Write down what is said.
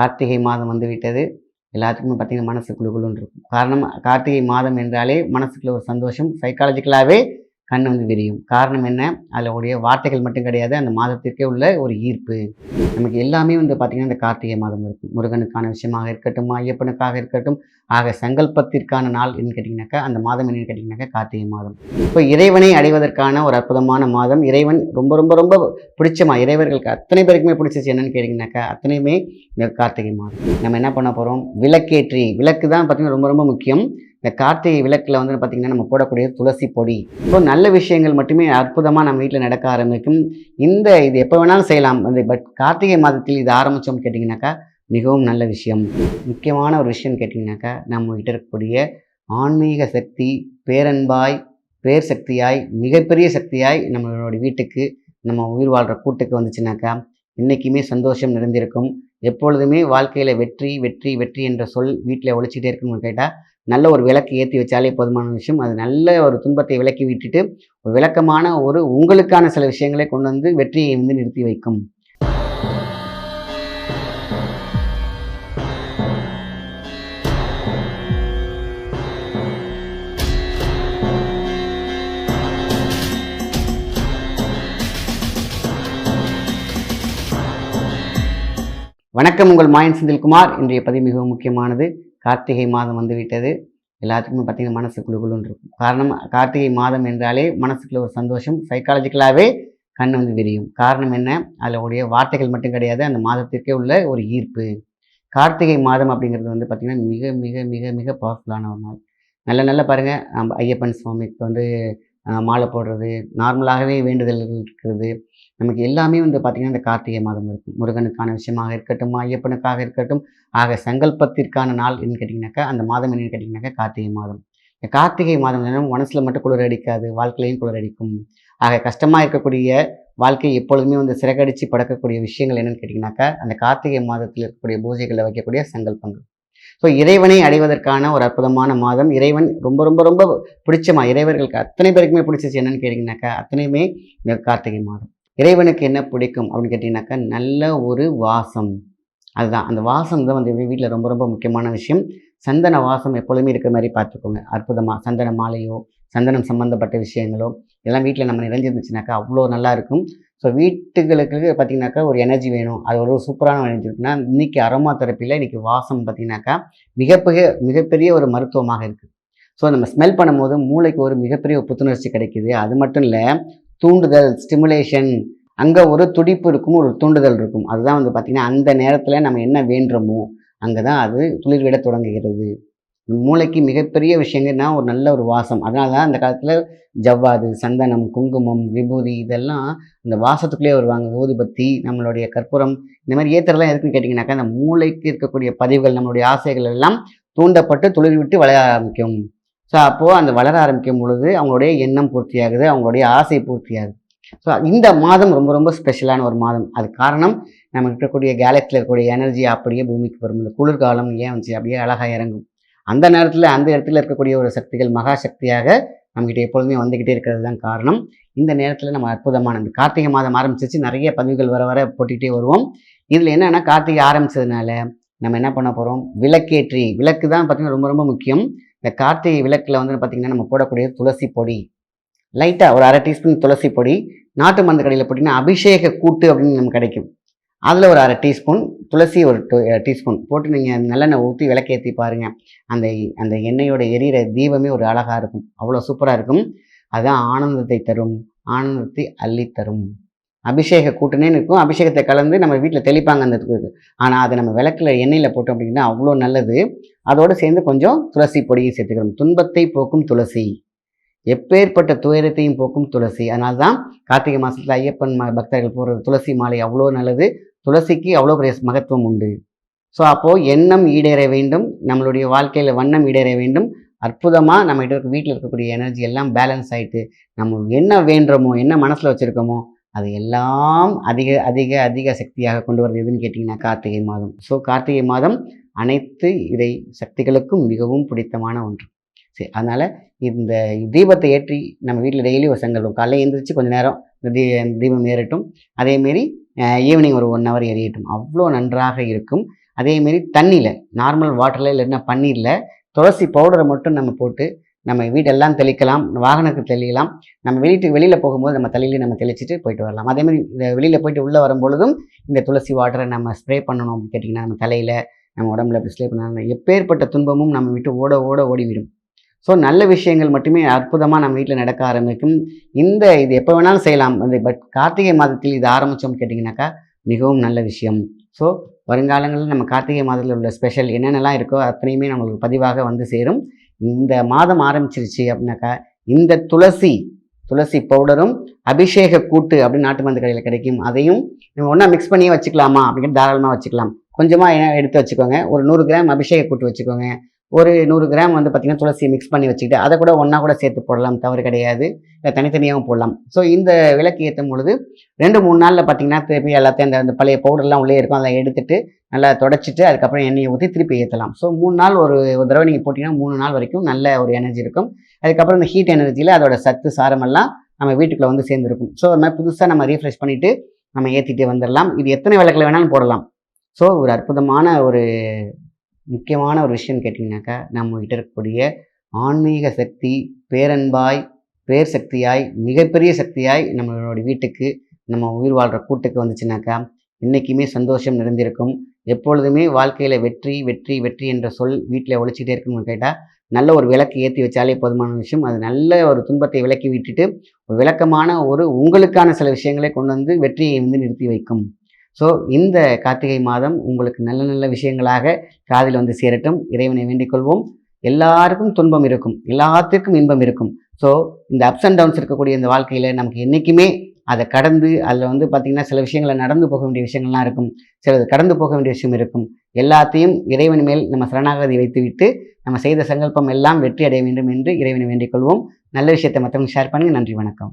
கார்த்திகை மாதம் வந்து விட்டது எல்லாத்துக்குமே பார்த்தீங்கன்னா மனசு குழுகுலுன்னு இருக்கும். காரணம் கார்த்திகை மாதம் என்றாலே மனசுக்குள்ள ஒரு சந்தோஷம். சைக்காலஜிக்கலாகவே கண் வந்து விரியும். காரணம் என்ன? அதில் உடைய வார்த்தைகள் மட்டும் கிடையாது. அந்த மாதத்திற்கே உள்ள ஒரு ஈர்ப்பு. நமக்கு எல்லாமே வந்து பார்த்திங்கன்னா இந்த கார்த்திகை மாதம் இருக்கும் முருகனுக்கான விஷயமாக இருக்கட்டும் ஐயப்பனுக்காக இருக்கட்டும் ஆக சங்கல்பத்திற்கான நாள் என்னன்னு கேட்டிங்கனாக்கா அந்த மாதம் என்னன்னு கேட்டிங்கனாக்கா கார்த்திகை மாதம். இப்போ இறைவனை அடைவதற்கான ஒரு அற்புதமான மாதம். இறைவன் ரொம்ப ரொம்ப ரொம்ப பிடிச்சமா இறைவர்களுக்கு அத்தனை பேருக்குமே பிடிச்சிச்சு என்னன்னு கேட்டிங்கனாக்கா அத்தனையுமே இந்த கார்த்திகை மாதம். நம்ம என்ன பண்ண போகிறோம் விளக்கேற்றி. விளக்கு தான் பார்த்திங்கன்னா ரொம்ப ரொம்ப முக்கியம். இந்த கார்த்திகை விளக்கில் வந்து பார்த்திங்கன்னா நம்ம போடக்கூடிய துளசி பொடி. இப்போ நல்ல விஷயங்கள் மட்டுமே அற்புதமாக நம்ம வீட்டில் நடக்க ஆரம்பிக்கும். இந்த இது எப்போ வேணாலும் செய்யலாம். அந்த பட் கார்த்திகை மாதத்தில் இது ஆரம்பித்தோம்னு கேட்டிங்கனாக்கா மிகவும் நல்ல விஷயம். முக்கியமான ஒரு விஷயம் கேட்டிங்கனாக்கா நம்ம கிட்ட இருக்கக்கூடிய ஆன்மீக சக்தி பேரன்பாய் பேர் சக்தியாய் மிகப்பெரிய சக்தியாய் நம்மளோட வீட்டுக்கு நம்ம உயிர் வாழ்கிற கூட்டுக்கு வந்துச்சுனாக்கா என்றைக்குமே சந்தோஷம் நிறைந்திருக்கும். எப்பொழுதுமே வாழ்க்கையில் வெற்றி வெற்றி வெற்றி என்ற சொல் வீட்டில் ஒழிச்சிட்டே இருக்குன்னு கேட்டால் நல்ல ஒரு விளக்கு ஏற்றி வச்சாலே போதுமான விஷயம். அது நல்ல ஒரு துன்பத்தை விலக்கி விட்டுட்டு ஒரு விளக்கமான ஒரு உங்களுக்கான சில விஷயங்களை கொண்டு வந்து வெற்றியை வந்து நிறுத்தி வைக்கும். வணக்கம் உங்கள் மாயன் செந்தில்குமார். இன்றைய பதிவு மிகவும் முக்கியமானது. கார்த்திகை மாதம் வந்துவிட்டது. எல்லாத்துக்குமே பார்த்தீங்கன்னா மனசு குழுகுலுன்னு இருக்கும். காரணம் கார்த்திகை மாதம் என்றாலே மனசுக்குள்ள ஒரு சந்தோஷம் சைக்காலஜிக்கலாகவே கண் வந்து விரியும். காரணம் என்ன? அதில் உடைய வார்த்தைகள் மட்டும் கிடையாது. அந்த மாதத்திற்கே உள்ள ஒரு ஈர்ப்பு. கார்த்திகை மாதம் அப்படிங்கிறது வந்து பார்த்திங்கன்னா மிக மிக மிக மிக பவர்ஃபுல்லான ஒரு நாள். நல்ல நல்ல பாருங்கள் நம்ம ஐயப்பன் சுவாமிக்கு வந்து மாலை போடுறது நார்மலாகவே வேண்டுதல்கள் இருக்கிறது. நமக்கு எல்லாமே வந்து பார்த்திங்கன்னா இந்த கார்த்திகை மாதம் இருக்கும். முருகனுக்கான விஷயமாக இருக்கட்டும் ஐயப்பனுக்காக இருக்கட்டும் ஆக சங்கல்பத்திற்கான நாள் என்னன்னு கேட்டிங்கனாக்கா அந்த மாதம் என்னன்னு கேட்டிங்கனாக்கா கார்த்திகை மாதம். இந்த கார்த்திகை மாதம் என்னன்னா மனசில் மட்டும் குளிர் அடிக்காது வாழ்க்கையிலையும் குளிர் அடிக்கும். ஆக கஷ்டமாக இருக்கக்கூடிய வாழ்க்கை எப்பொழுதுமே வந்து சிறகடிச்சு படக்கக்கூடிய விஷயங்கள் என்னென்னு கேட்டிங்கனாக்கா அந்த கார்த்திகை மாதத்தில் இருக்கக்கூடிய பூஜைகளில் வைக்கக்கூடிய சங்கல்பங்கள். ஸோ இறைவனை அடைவதற்கான ஒரு அற்புதமான மாதம். இறைவன் ரொம்ப ரொம்ப ரொம்ப பிடிச்சமா இறைவர்களுக்கு அத்தனை பேருக்குமே பிடிச்சிச்சு என்னன்னு கேட்டிங்கனாக்கா அத்தனையுமே இந்த கார்த்திகை மாதம். இறைவனுக்கு என்ன பிடிக்கும் அப்படின்னு கேட்டிங்கனாக்கா நல்ல ஒரு வாசம். அதுதான். அந்த வாசம் தான் வந்து வீட்டில் ரொம்ப ரொம்ப முக்கியமான விஷயம். சந்தன வாசம் எப்பொழுதுமே இருக்கிற மாதிரி பார்த்துக்கோங்க. அற்புதமாக சந்தன மாலையோ சந்தனம் சம்மந்தப்பட்ட விஷயங்களோ இதெல்லாம் வீட்டில் நம்ம நிறைஞ்சிருந்துச்சுனாக்கா அவ்வளோ நல்லா இருக்கும் ஸோ வீட்டுகளுக்கு பார்த்திங்கனாக்கா ஒரு எனர்ஜி வேணும். அது ஒரு சூப்பரான எனர்ஜி இருக்குன்னா இன்றைக்கி அரோமா தெரப்பியில் இன்றைக்கி வாசம் பார்த்திங்கனாக்கா மிகப்பெரிய மிகப்பெரிய ஒரு மருத்துவமாக இருக்குது ஸோ நம்ம ஸ்மெல் பண்ணும்போது மூளைக்கு ஒரு மிகப்பெரிய புத்துணர்ச்சி கிடைக்குது. அது மட்டும் இல்லை தூண்டுதல் ஸ்டிமுலேஷன் அங்கே ஒரு துடிப்பு இருக்கும் ஒரு தூண்டுதல் இருக்கும். அதுதான் வந்து பார்த்திங்கன்னா அந்த நேரத்தில் நம்ம என்ன வேண்டுறோமோ அங்கே தான் அது துளிர்விட தொடங்குகிறது. மூளைக்கு மிகப்பெரிய விஷயங்கள்னா ஒரு நல்ல ஒரு வாசம். அதனால தான் அந்த காலத்தில் ஜவ்வாது சந்தனம் குங்குமம் விபூதி இதெல்லாம் அந்த வாசத்துக்குள்ளேயே வருவாங்க. ஊதுபத்தி நம்மளுடைய கற்பூரம் இந்த மாதிரி ஏத்துறதெல்லாம் எதுக்குன்னு கேட்டிங்கனாக்கா அந்த மூளைக்கு இருக்கக்கூடிய பதிவுகள் நம்மளுடைய ஆசைகள் எல்லாம் தூண்டப்பட்டு துளிர் விட்டு வளர ஆரம்பிக்கும். ஸோ அப்போது அந்த வளர ஆரம்பிக்கும் பொழுது அவங்களுடைய எண்ணம் பூர்த்தியாகுது அவங்களுடைய ஆசை பூர்த்தியாகுது. ஸோ இந்த மாதம் ரொம்ப ரொம்ப ஸ்பெஷலான ஒரு மாதம். அது காரணம் நம்ம இருக்கக்கூடிய கேலக்ஸில் இருக்கக்கூடிய எனர்ஜி அப்படியே பூமிக்கு வரும். இந்த குளிர்காலம் ஏன் வந்துச்சு? அப்படியே அழகாக இறங்கும். அந்த நேரத்தில் அந்த இடத்துல இருக்கக்கூடிய ஒரு சக்திகள் மகா சக்தியாக நம்மகிட்ட எப்பொழுதுமே வந்துக்கிட்டே இருக்கிறது தான் காரணம். இந்த நேரத்தில் நம்ம அற்புதமான இந்த கார்த்திகை மாதம் ஆரம்பிச்சிச்சு நிறைய பதிவுகள் வர வர போட்டுக்கிட்டே வருவோம். இதில் என்னென்னா கார்த்திகை ஆரம்பிச்சதுனால நம்ம என்ன பண்ண போகிறோம் விளக்கேற்றி. விளக்கு தான் பார்த்திங்கன்னா ரொம்ப ரொம்ப முக்கியம். இந்த கார்த்திகை விளக்கில் வந்து பார்த்திங்கன்னா நம்ம போடக்கூடிய துளசி பொடி. லைட்டாக ஒரு அரை டீஸ்பூன் துளசி பொடி. நாட்டு மருந்து கடையில் போட்டிங்கன்னா அபிஷேக கூட்டு அப்படின்னு நமக்கு கிடைக்கும். அதில் ஒரு அரை டீஸ்பூன் துளசி ஒரு டீஸ்பூன் போட்டு நீங்கள் நல்லெண்ணெய் ஊற்றி விளக்கேற்றி பாருங்கள் அந்த அந்த எண்ணெயோட எரியிற தீபமே ஒரு அழகாக இருக்கும். அவ்வளோ சூப்பராக இருக்கும். அதுதான் ஆனந்தத்தை தரும் ஆனந்தத்தை அள்ளி தரும் அபிஷேக கூட்டுனே இருக்கும் அபிஷேகத்தை கலந்து நம்ம வீட்டில் தெளிப்பாங்க அந்த ஆனால் அதை நம்ம விளக்கில் எண்ணெயில் போட்டோம் அப்படின்னா அவ்வளோ நல்லது. அதோடு சேர்ந்து கொஞ்சம் துளசி பொடியும் சேர்த்துக்கிறோம். துன்பத்தை போக்கும் துளசி. எப்பேற்பட்ட துயரத்தையும் போக்கும் துளசி. அதனால தான் கார்த்திகை மாதத்தில் ஐயப்பன் பக்தர்கள் போடுறது துளசி மாலை அவ்வளோ நல்லது. துளசிக்கு அவ்வளோ பெரிய மகத்துவம் உண்டு. ஸோ அப்போது எண்ணம் ஈடேற வேண்டும். நம்மளுடைய வாழ்க்கையில் வண்ணம் ஈடேற வேண்டும். அற்புதமாக நம்ம இருக்க வீட்டில் இருக்கக்கூடிய எனர்ஜி எல்லாம் பேலன்ஸ் ஆகிட்டு நம்ம என்ன வேண்டுறோமோ என்ன மனசில் வச்சுருக்கோமோ அது எல்லாம் அதிக அதிக அதிக சக்தியாக கொண்டு வரது எதுன்னு கேட்டிங்கன்னா கார்த்திகை மாதம். ஸோ கார்த்திகை மாதம் அனைத்து இறை சக்திகளுக்கும் மிகவும் பிடித்தமான ஒன்று. சரி அதனால் இந்த தீபத்தை ஏற்றி நம்ம வீட்டில் டெய்லி ஒரு சங்கல்பம் காலையில் எழுந்திரிச்சு கொஞ்சம் நேரம் இந்த தீ தீபம் ஏறட்டும். அதேமாரி ஈவினிங் ஒரு ஒன் ஹவர் எரியட்டும் அவ்வளோ நன்றாக இருக்கும். அதேமாரி தண்ணியில் நார்மல் வாட்டரில் இல்லைன்னா பன்னீரில் துளசி பவுடரை மட்டும் நம்ம போட்டு நம்ம வீட்டெல்லாம் தெளிக்கலாம் வாகனத்துக்கு தெளிக்கலாம். நம்ம வீட்டுக்கு வெளியில் போகும்போது நம்ம தலையில நம்ம தெளிச்சிட்டு போயிட்டு வரலாம். அதே மாதிரி இந்த வெளியில் போயிட்டு உள்ளே வரும்பொழுதும் இந்த துளசி வாட்டரை நம்ம ஸ்ப்ரே பண்ணணும் அப்படின்னு கேட்டிங்கன்னா நம்ம தலையில் நம்ம உடம்புல அப்படி ஸ்ப்ரே பண்ணணும் எப்பேற்பட்ட துன்பமும் நம்ம விட்டு ஓட ஓட ஓடிவிடும். ஸோ நல்ல விஷயங்கள் மட்டுமே அற்புதமாக நம்ம வீட்டில் நடக்க ஆரம்பிக்கும். இந்த இது எப்போ வேணாலும் செய்யலாம். அந்த பட் கார்த்திகை மாதத்தில் இது ஆரம்பித்தோம்னு கேட்டிங்கனாக்கா மிகவும் நல்ல விஷயம். ஸோ வருங்காலங்களில் நம்ம கார்த்திகை மாதத்தில் உள்ள ஸ்பெஷல் என்னென்னலாம் இருக்கோ அத்தனையுமே நம்மளுக்கு பதிவாக வந்து சேரும். இந்த மாதம் ஆரம்பிச்சிருச்சு அப்படின்னாக்கா இந்த துளசி துளசி பவுடரும் அபிஷேக கூட்டு அப்படின்னு நாட்டு மருந்து கடையில் கிடைக்கும். அதையும் நம்ம ஒன்றா மிக்ஸ் பண்ணியே வச்சுக்கலாமா அப்படின்னு தாராளமாக வச்சுக்கலாம். கொஞ்சமாக எடுத்து வச்சுக்கோங்க. ஒரு நூறு கிராம் அபிஷேக கூட்டு வச்சுக்கோங்க. ஒரு நூறு கிராம் வந்து பார்த்திங்கன்னா துளசியை மிக்ஸ் பண்ணி வச்சுக்கிட்டு அதை கூட ஒன்றா கூட சேர்த்து போடலாம் தவறு கிடையாது. இல்லை தனித்தனியாகவும் போடலாம். ஸோ இந்த விளக்கு ஏற்றும் பொழுது ரெண்டு மூணு நாளில் பார்த்தீங்கன்னா திருப்பி எல்லாத்தையும் அந்த அந்த பழைய பவுடர்லாம் உள்ளே இருக்கும் அதை எடுத்துட்டு நல்லா தொடச்சிட்டு அதுக்கப்புறம் எண்ணெயை ஊற்றி திருப்பி ஏற்றலாம் ஸோ மூணு நாள் ஒரு ஒரு தடவை நீங்கள் போட்டிங்கன்னா மூணு நாள் வரைக்கும் நல்ல ஒரு எனர்ஜி இருக்கும். அதுக்கப்புறம் இந்த ஹீட் எனர்ஜியில் அதோட சத்து சாரமெல்லாம் நம்ம வீட்டுக்குள்ளே வந்து சேர்ந்துருக்கும். ஸோ அது மாதிரி புதுசாக நம்ம ரீஃப்ரெஷ் பண்ணிவிட்டு நம்ம ஏற்றிட்டு வந்துடலாம் இது எத்தனை விளக்கில் வேணாலும் போடலாம். ஸோ ஒரு அற்புதமான ஒரு முக்கியமான ஒரு விஷயம் கேட்டிங்கனாக்கா நம்மகிட்ட இருக்கக்கூடிய ஆன்மீக சக்தி பேரன்பாய் பேர் சக்தியாய் மிகப்பெரிய சக்தியாய் நம்மளோட வீட்டுக்கு நம்ம உயிர் வாழ்கிற கூட்டுக்கு வந்துச்சுனாக்கா என்றைக்குமே சந்தோஷம் நிறைந்திருக்கும். எப்பொழுதுமே வாழ்க்கையில் வெற்றி வெற்றி வெற்றி என்ற சொல் வீட்டில் ஒழிச்சிட்டே இருக்குன்னு கேட்டால் நல்ல ஒரு விளக்கு ஏற்றி வச்சாலே போதுமான விஷயம். அது நல்ல ஒரு துன்பத்தை விலக்கி விட்டுட்டு ஒரு விளக்கமான ஒரு உங்களுக்கான சில விஷயங்களை கொண்டு வந்து வெற்றியை வந்து நிறுத்தி வைக்கும். ஸோ இந்த கார்த்திகை மாதம் உங்களுக்கு நல்ல நல்ல விஷயங்களாக காதில் வந்து சேரட்டும். இறைவனை வேண்டிக் கொள்வோம். எல்லாருக்கும் துன்பம் இருக்கும். எல்லாத்திற்கும் இன்பம் இருக்கும். ஸோ இந்த அப்ஸ் அண்ட் டவுன்ஸ் இருக்கக்கூடிய இந்த வாழ்க்கையில் நமக்கு என்றைக்குமே அதை கடந்து அதில் வந்து பார்த்திங்கன்னா சில விஷயங்களை நடந்து போக வேண்டிய விஷயங்கள்லாம் இருக்கும். சிலது கடந்து போக வேண்டிய விஷயம் இருக்கும். எல்லாத்தையும் இறைவன் மேல் நம்ம சரணாகதி வைத்துவிட்டு நம்ம செய்த சங்கல்பம் எல்லாம் வெற்றி அடைய வேண்டும் என்று இறைவனை வேண்டிக் கொள்வோம். நல்ல விஷயத்தை மற்றவங்க ஷேர் பண்ணுங்கள் நன்றி வணக்கம்.